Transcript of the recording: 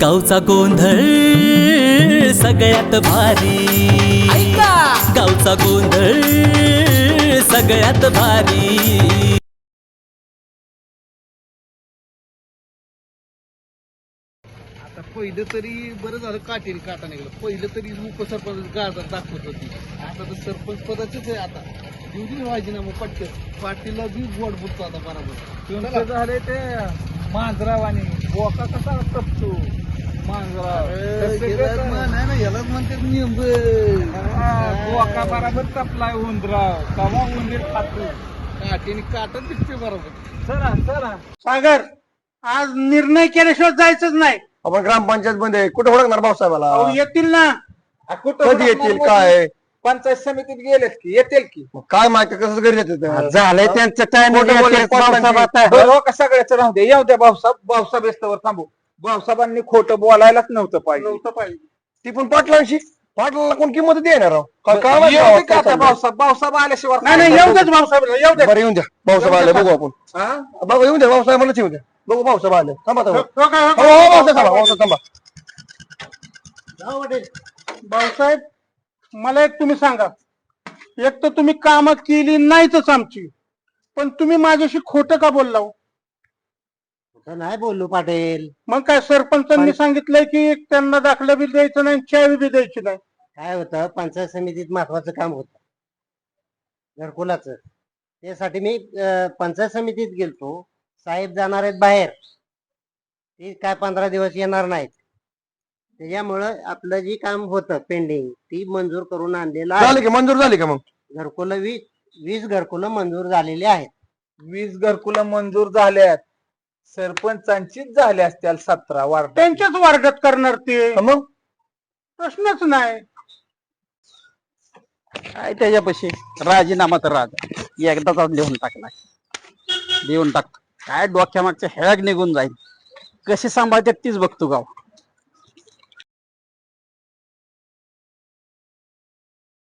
गावचा गोंधळ सगळ्यात भारी. गावचा गोंधळ सगळ्यात भारी. आता पहिलं तरी बरं झालं काटेरी काटा निघालं. पहिलं तरी उपसरपंच गाजर दाखवत होती. आता तर सरपंच पदाचीच आहे आता. व्हायची ना मग पटकन पाटीलला बी बोट बुडतो आता बरोबर. झालंय ते मांजरावानी. बोका कसा तपतो मांजराव तसं कसं? नाही ना यालाच म्हणतात नियम हा, बोका बराबर तपलाय उंदराव कवा उंदीर खातो काटेने काटा दिसते बरोबर. चला चला. सागर आज निर्णय केल्याशिवाय जायचंच नाही. आपण ग्रामपंचायत मध्ये कुठे ओळखणार भाऊसाहेबाला? येतील ना. आ, कुठं कधी येतील काय? पंचायत समितीत गेलेत की? येतील की? मग काय माहिती कसं घरी येते झालंय त्यांचं खोटं बोलले. बरं हो का सगळ्याच राहू दे. येऊ द्या भाऊसाहेब. भाऊसाहेब येस्तवर थांबू. भाऊसाहेबांनी खोटं बोलायलाच नव्हतं पाहिजे. नव्हतं पाहिजे. ती पण पाटलांशी पाटलाला कोण किंमत देणार राव माहिती येऊ दे का आता? भाऊसाहेब भाऊसाहेब आल्याशिवाय नाही नाही येऊ येऊ बरं येऊन द्या. भाऊसाहेब आले बघू आपण. हा? बघू येऊन द्या भाऊसाहेब म्हणून येऊन द्या. बघू भाऊसाहेब आले. थांबा थांबा. हो हो हो? हो भाऊसाहेब थांबा भाऊसाहेब थांबा. भाऊसाहेब मला एक तुम्ही सांगा. एक तर तुम्ही काम केली नाहीतच आमची. पण तुम्ही माझ्याशी खोटं का बोलला हो? नाही बोललो पाटील. मग काय सरपंचांनी सांगितलंय की त्यांना दाखला बी द्यायचं नाही चावी बी द्यायची नाही. काय होतं पंचायत समितीत महत्वाचं काम होतं. घरकुलाचं त्यासाठी मी अं, पंचायत समितीत गेलतो. साहेब जाणार आहेत बाहेर. ते काय पंधरा दिवस येणार नाहीत. त्याच्यामुळं आपलं जे काम होतं पेंडिंग ती मंजूर करून आणलेलं झाली आहे की मंजूर झाली का मग? घरकुलं वीस वीस घरकुलं मंजूर झालेली आहेत. वीस घरकुलं मंजूर झाल्यात सरपंचांचीच झाल्या असत्याल सतरा वार्ड त्यांच्याच वार्डात करणार ते. हा मग? प्रश्नच नाही. काय त्याच्यापाशी? राजीनामा तर राजा. एकदाच लिहून टाकलाय लिहून टाक. काय डोक्यामागच्या हेळाग निघून जाईल. कशी सांभाळतात तीच बघतो गाव.